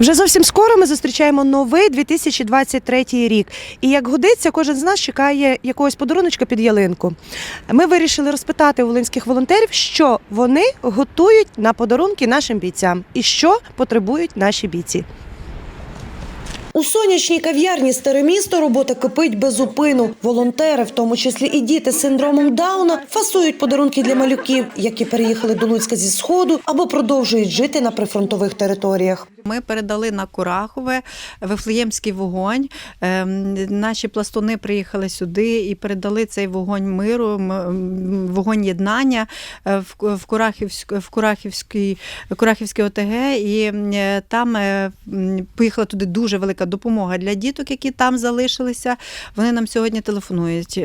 Вже зовсім скоро ми зустрічаємо новий 2023 рік. І як годиться, кожен з нас чекає якогось подаруночка під ялинку. Ми вирішили розпитати волинських волонтерів, що вони готують на подарунки нашим бійцям і що потребують наші бійці. У сонячній кав'ярні старе місто робота кипить без зупину. Волонтери, в тому числі і діти з синдромом Дауна, фасують подарунки для малюків, які переїхали до Луцька зі сходу або продовжують жити на прифронтових територіях. Ми передали на Курахове Вифлеємський вогонь. Ем, Наші пластуни приїхали сюди і передали цей вогонь миру, вогонь єднання е, в, Курахівськ, в Курахівській, Курахівській ОТГ. І е, там е, поїхала туди дуже велика допомога для діток, які там залишилися. Вони нам сьогодні телефонують,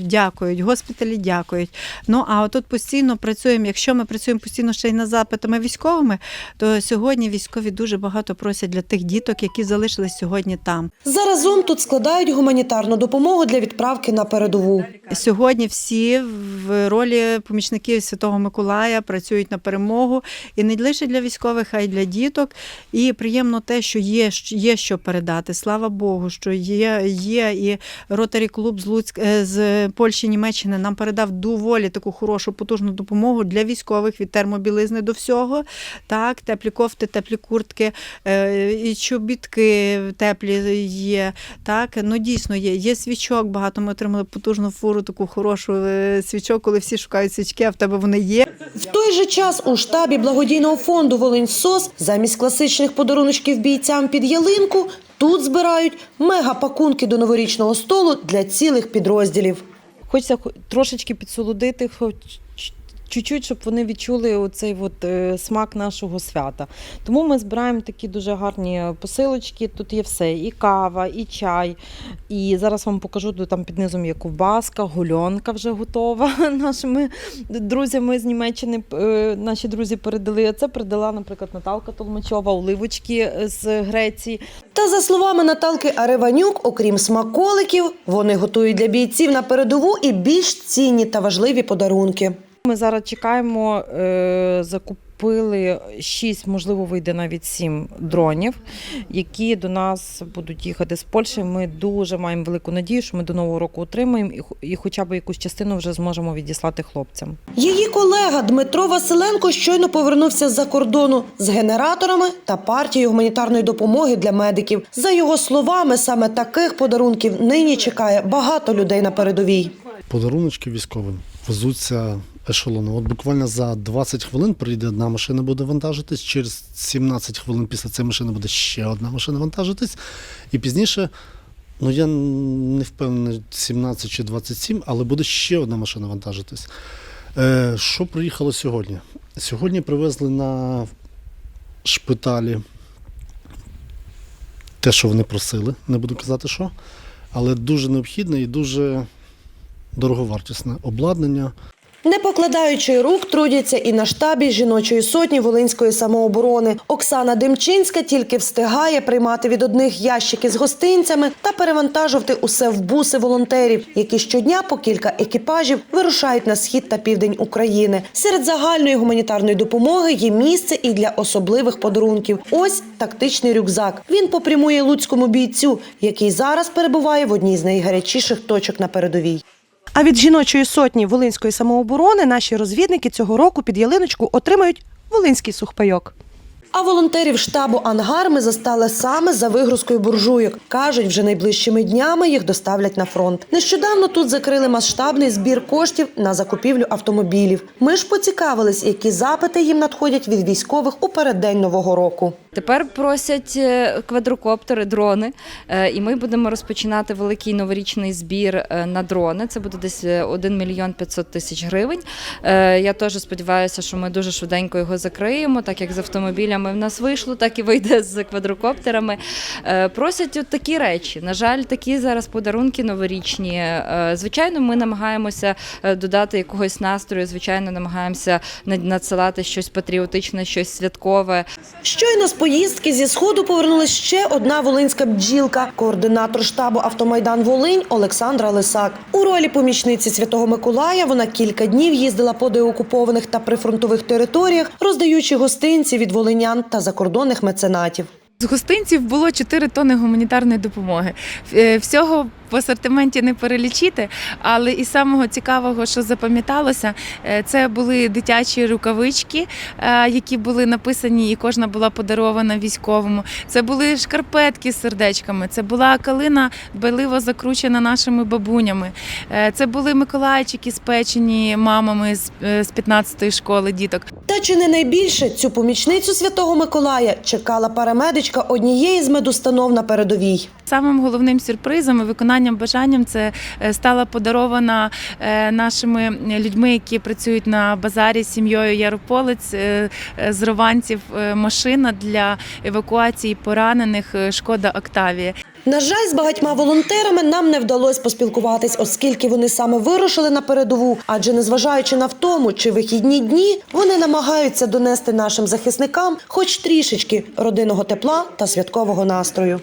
дякують, госпіталі дякують. Ну а отут постійно працюємо. Якщо ми працюємо постійно ще й над запитами військовими, то сьогодні військові дуже багато просять для тих діток, які залишились сьогодні там. Заразом тут складають гуманітарну допомогу для відправки на передову. Сьогодні всі в ролі помічників Святого Миколая працюють на перемогу і не лише для військових, а й для діток. І приємно те, що є, є що передати. Слава Богу, що є, є і Ротарі клуб з Луцьк е, з Польщі, Німеччини нам передав доволі таку хорошу потужну допомогу для військових від термобілизни до всього. Так, теплі кофти, теплі куртки, е, і чобітки теплі є. Так, ну дійсно є. Є свічок. Багато ми отримали потужну фуру, таку хорошу е, свічок, коли всі шукають свічки, а в тебе вони є. В той же час у штабі благодійного фонду Волинь СОС замість класичних подаруночків бійцям під ялинку тут збирають мегапакунки до новорічного столу для цілих підрозділів. Хочеться хо- трошечки підсолодити, хоч чуть-чуть, щоб вони відчули оцей от, е, смак нашого свята. Тому ми збираємо такі дуже гарні посилочки. Тут є все: і кава, і чай. І зараз вам покажу, там під низом є ковбаска, гульонка вже готова нашими друзями з Німеччини. е, Наші друзі передали. Це передала, наприклад, Наталка Толмачова, оливочки з Греції. Та за словами Наталки Ариванюк, окрім смаколиків, вони готують для бійців на передову і більш цінні та важливі подарунки. Ми зараз чекаємо, е, закупили 6, можливо, вийде навіть 7 дронів, які до нас будуть їхати з Польщі. Ми дуже маємо велику надію, що ми до нового року отримаємо і, і хоча б якусь частину вже зможемо відіслати хлопцям. Її колега Дмитро Василенко щойно повернувся з-за кордону з генераторами та партією гуманітарної допомоги для медиків. За його словами, саме таких подарунків нині чекає багато людей на передовій. подаруночки військовим везуться ешелоном. От буквально за 20 хвилин прийде одна машина, буде вантажитись. Через 17 хвилин після цієї машини буде ще одна машина вантажитись. І пізніше, ну я не впевнений, 17 чи 27, але буде ще одна машина вантажитись. Е, що приїхало сьогодні? Сьогодні привезли на шпиталі те, що вони просили, не буду казати що, але дуже необхідне і дуже дороговартісне обладнання. Не покладаючи рук, трудяться і на штабі жіночої сотні Волинської самооборони. Оксана Демчинська тільки встигає приймати від одних ящики з гостинцями та перевантажувати усе в буси волонтерів, які щодня по кілька екіпажів вирушають на схід та південь України. Серед загальної гуманітарної допомоги є місце і для особливих подарунків. Ось тактичний рюкзак. Він попрямує луцькому бійцю, який зараз перебуває в одній з найгарячіших точок на передовій. А від жіночої сотні Волинської самооборони наші розвідники цього року під ялиночку отримають волинський сухпайок. А волонтерів штабу Ангар ми застали саме за вигрузкою буржуйок. Кажуть, вже найближчими днями їх доставлять на фронт. Нещодавно тут закрили масштабний збір коштів на закупівлю автомобілів. Ми ж поцікавились, які запити їм надходять від військових у переддень нового року. Тепер просять е, квадрокоптери, дрони, е, і ми будемо розпочинати великий новорічний збір е, на дрони. Це буде десь е, 1 мільйон 500 тисяч гривень. Я теж сподіваюся, що ми дуже швиденько його закриємо, так як з автомобілями в нас вийшло, так і вийде з квадрокоптерами. Е, Просять от такі речі. На жаль, такі зараз подарунки новорічні. Е, Звичайно, ми намагаємося е, додати якогось настрою. Звичайно, намагаємося над- надсилати щось патріотичне, щось святкове. Щойно з поїздки зі сходу повернулась ще одна волинська бджілка, координатор штабу Автомайдан Волинь Олександра Лисак. У ролі помічниці Святого Миколая вона кілька днів їздила по деокупованих та прифронтових територіях, роздаючи гостинці від волинян та закордонних меценатів. З гостинців було 4 тонни гуманітарної допомоги. Е, Всього в асортименті не перелічити, але і самого цікавого, що запам'яталося, е, це були дитячі рукавички, е, які були написані, і кожна була подарована військовому. Це були шкарпетки з сердечками, це була калина дбайливо закручена нашими бабунями. Е, Це були миколайчики, спечені мамами з 15-ї школи діток. Та чи не найбільше цю помічницю Святого Миколая чекала парамедичка однієї з медустанов на передовій. Самим головним сюрпризом і виконанням бажанням це е, стала подарована е, нашими людьми, які працюють на базарі з сім'єю Ярополець е, з Рованців машина для евакуації поранених шкода Октавія. На жаль, з багатьма волонтерами нам не вдалося поспілкуватись, оскільки вони саме вирушили на передову. Адже незважаючи на втому чи вихідні дні, вони намагаються донести нашим захисникам хоч трішечки родинного тепла та святкового настрою.